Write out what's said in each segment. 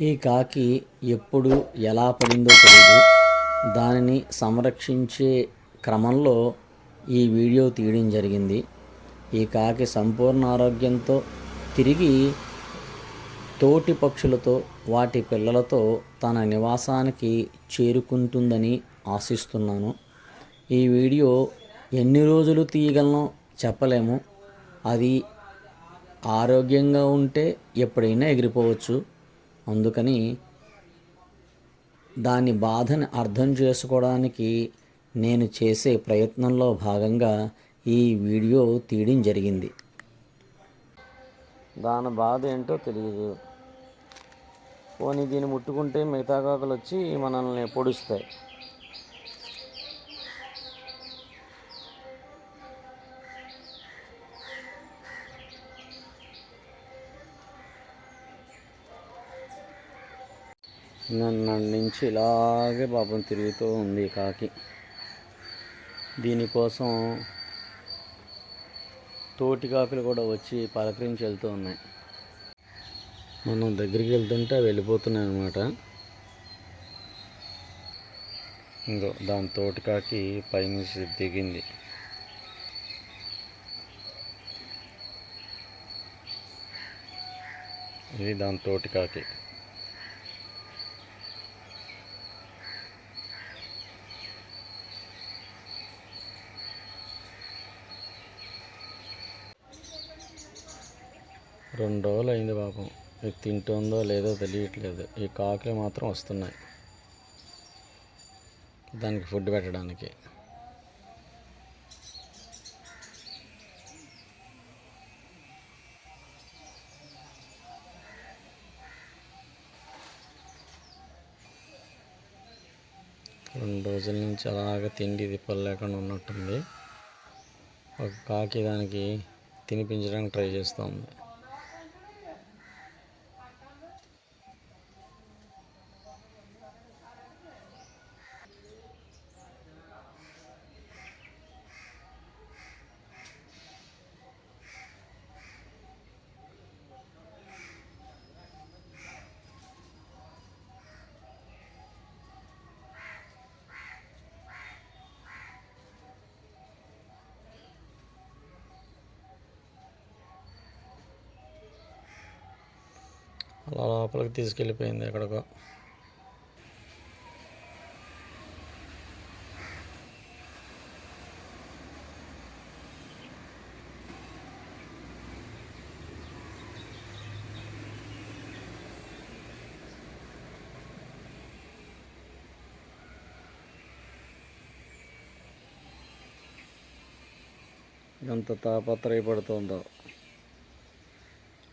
ఈ కాకి ఎప్పుడు ఎలా పడిందో తెలియదు దానిని సంరక్షించే క్రమంలో ఈ వీడియో తీయడం జరిగింది. ఈ కాకి సంపూర్ణ ఆరోగ్యంతో తిరిగి తోటి పక్షులతో వాటి పిల్లలతో తన నివాసానికి చేరుకుంటుందని ఆశిస్తున్నాను. ఈ వీడియో ఎన్ని రోజులు తీయగలనో చెప్పలేము. అది ఆరోగ్యంగా ఉంటే ఎప్పుడైనా ఎగిరిపోవచ్చు. అందుకని దాని బాధని అర్థం చేసుకోవడానికి నేను చేసే ప్రయత్నంలో భాగంగా ఈ వీడియో తీయడం జరిగింది. దాని బాధ ఏంటో తెలియదు పోనీ దీన్ని ముట్టుకుంటే మిగతా కాకులు వచ్చి మనల్ని పొడుస్తాయి. నిన్న నుంచి ఇలాగే పాపం తిరుగుతూ ఉంది ఈ కాకి. దీనికోసం తోటి కాకులు కూడా వచ్చి పలకరించి వెళ్తూ ఉన్నాయి. మనం దగ్గరికి వెళ్తుంటే అవి వెళ్ళిపోతున్నాయి అన్నమాట. ఇంకో దాని తోటి కాకి పైనుంచి దిగింది. ఇది దాని తోటి కాకి. రెండు రోజులు అయింది పాపం. ఇది తింటుందో లేదో తెలియట్లేదు. ఈ కాకులు మాత్రం వస్తున్నాయి. దానికి ఫుడ్ పెట్టడానికి. రెండు రోజుల నుంచి అలాగ తిండి తిప్పలు లేకుండా ఉన్నట్టుంది. ఒక కాకి దానికి తినిపించడానికి ట్రై చేస్తుంది అలా లోపలికి తీసుకెళ్ళిపోయింది ఎక్కడికో. ఎంత తాపత్రయపడుతుందో.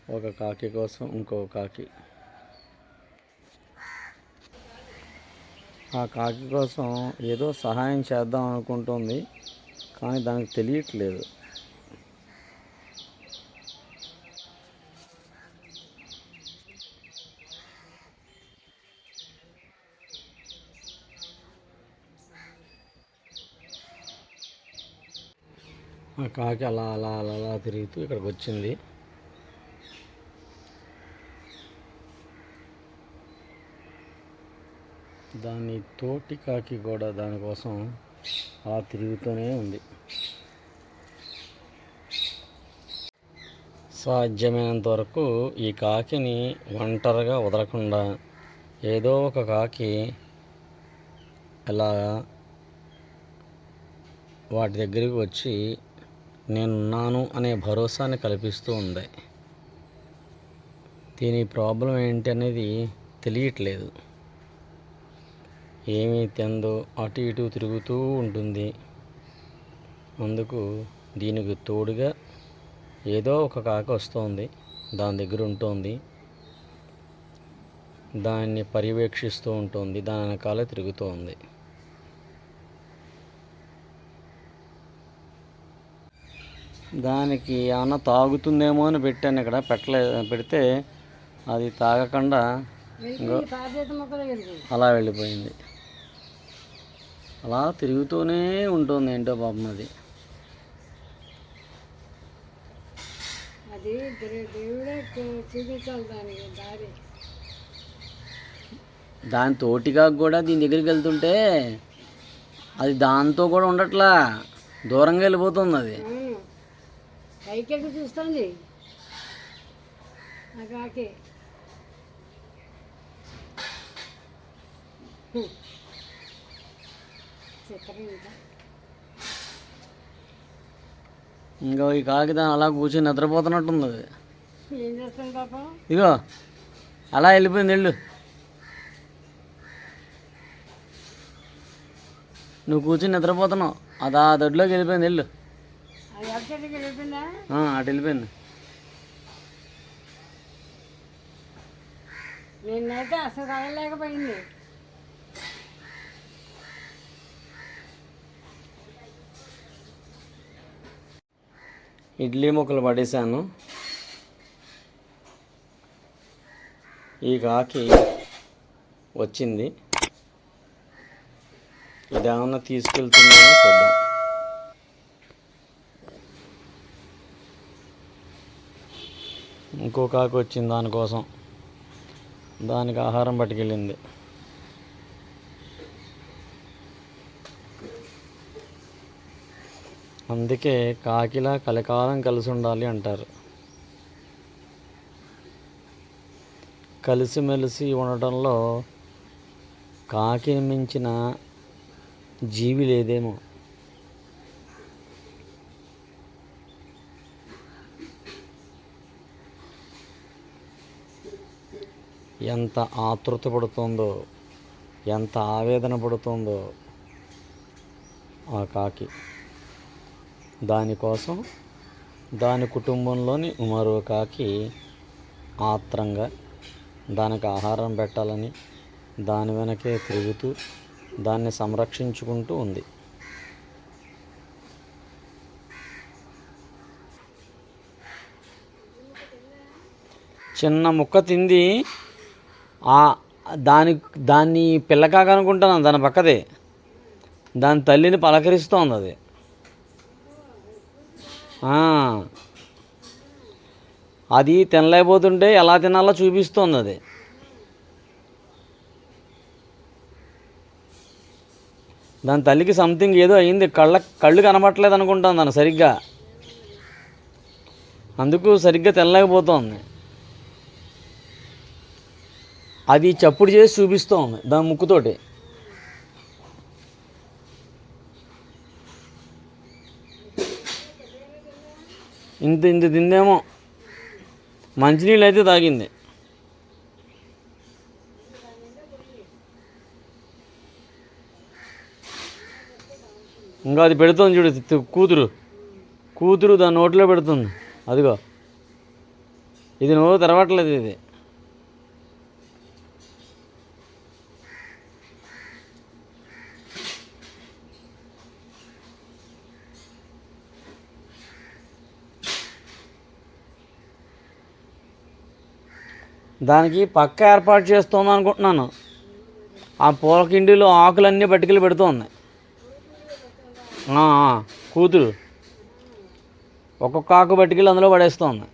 ఒక కాకి కోసం ఇంకో కాకి. ఆ కాకి కోసం ఏదో సహాయం చేద్దాం అనుకుంటుంది కానీ దానికి తెలియట్లేదు. ఆ కాకి అలా అలా అలా అలా తిరుగుతూ ఇక్కడికి వచ్చింది. దాని తోటి కాకి కూడా దానికోసం అలా తిరుగుతూనే ఉంది. సాధ్యమైనంత వరకు ఈ కాకిని ఒంటరిగా వదలకుండా ఏదో ఒక కాకి ఇలా వాటి దగ్గరికి వచ్చి నేనున్నాను అనే భరోసాని కల్పిస్తూ ఉంది. దీని ప్రాబ్లం ఏంటి అనేది తెలియట్లేదు. ఏమీ తిందో. అటు ఇటు తిరుగుతూ ఉంటుంది. అందుకు దీనికి తోడుగా ఏదో ఒక కాక వస్తుంది. దాని దగ్గర ఉంటుంది. దాన్ని పర్యవేక్షిస్తూ ఉంటుంది. దాని వెనకాల తిరుగుతూ ఉంది దానికి ఏమన్నా తాగుతుందేమో అని పెట్టాను ఇక్కడ. పెట్టలే పెడితే అది తాగకుండా అలా వెళ్ళిపోయింది. అలా తిరుగుతూనే ఉంటుంది ఏంటో పాపం అది. అది దేవుడే చూపించాలి దానికి దారి. దాని తోటిగా కూడా దీని దగ్గరికి వెళ్తుంటే అది దాంతో కూడా ఉండట్లా. దూరంగా వెళ్ళిపోతుంది అది. అవును పైకి ఎక్కి చూస్తుంది కాకి. ఇంకా. ఈ దాని అలా కూర్చొని నిద్రపోతున్నట్టుంది అది. ఇగో అలా వెళ్ళిపోయింది వెళ్ళు. నువ్వు కూర్చొని నిద్రపోతున్నావు. అది ఆ దొడ్లోకి వెళ్ళిపోయింది వెళ్ళు. అటు వెళ్ళిపోయింది? నిన్నైతే అసలు ఇడ్లీ ముక్కలు పడేశాను. ఈ కాకి వచ్చింది. ఇదేమన్నా తీసుకెళ్తుందో చూద్దాం. ఇంకో కాకి వచ్చింది దానికోసం. దానికి ఆహారం పట్టుకెళ్ళింది. అందుకే కాకిలా కలకాలం కలిసి ఉండాలి అంటారు. కలిసిమెలిసి ఉండటంలో కాకిని మించిన జీవి లేదేమో. ఎంత ఆతృత పడుతుందో ఎంత ఆవేదన పడుతుందో ఆ కాకి. దానికోసం దాని కుటుంబంలోని మరో కాకి ఆత్రంగా దానికి ఆహారం పెట్టాలని దాని వెనకే తిరుగుతూ దాన్ని సంరక్షించుకుంటూ ఉంది. చిన్న ముక్క తింది. ఆ దాని దాన్ని పిల్లకాకనుకుంటున్నాను దాని పక్కదే. దాని తల్లిని పలకరిస్తోంది అది. అది తినలేకపోతుంటే ఎలా తినాలో చూపిస్తుంది అది. దాని తల్లికి సంథింగ్ ఏదో అయింది. కళ్ళ కళ్ళు కనబట్టలేదు అనుకుంటాను దాన్ని సరిగ్గా. అందుకు సరిగ్గా తినలేకపోతోంది. అది చప్పుడు చేసి చూపిస్తూ ఉంది దాని ముక్కుతోటి. ఇంత ఇంత తిందేమో. మంచినీళ్ళు అయితే తాగింది. ఇంకా అది పెడుతుంది చూడు కూతురు. కూతురు దాని నోట్లో పెడుతుంది. అదిగో. ఇది నువ్వు తెరవట్లేదు ఇది. దానికి పక్క ఏర్పాటు చేస్తుంది అనుకుంటున్నాను. ఆ పూలకిండిలో ఆకులన్నీ పట్టుకెళ్ళి పెడుతోంది. కూతురు. ఒక్కొక్క ఆకు పట్టుకెళ్ళి అందులో పడేస్తోంది.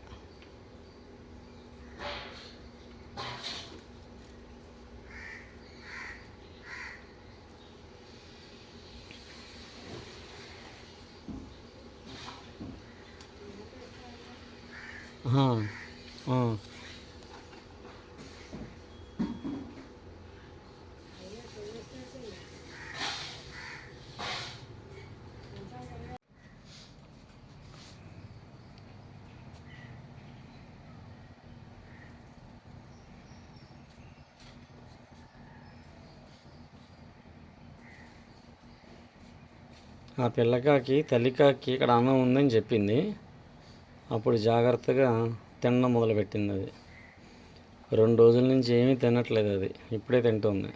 ఆ, ఆ. ఆ పిల్లకాకి తల్లికాకి ఇక్కడ అన్నం ఉందని చెప్పింది. అప్పుడు జాగ్రత్తగా తినడం మొదలుపెట్టింది అది. రెండు రోజుల నుంచి ఏమీ తినట్లేదు అది. ఇప్పుడే తింటుంది.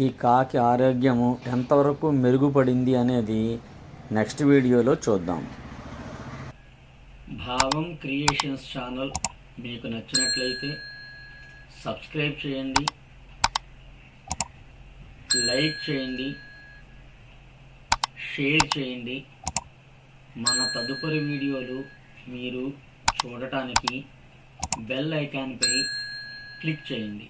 ఈ కాకి ఆరోగ్యము ఎంతవరకు మెరుగుపడింది అనేది నెక్స్ట్ వీడియోలో చూద్దాం. భావం క్రియేషన్స్ ఛానల్ మీకు నచ్చినట్లయితే సబ్స్క్రైబ్ చేయండి లైక్ చేయండి షేర్ చేయండి. మన తదుపరి వీడియోలు మీరు చూడటానికి బెల్ ఐకాన్పై క్లిక్ చేయండి.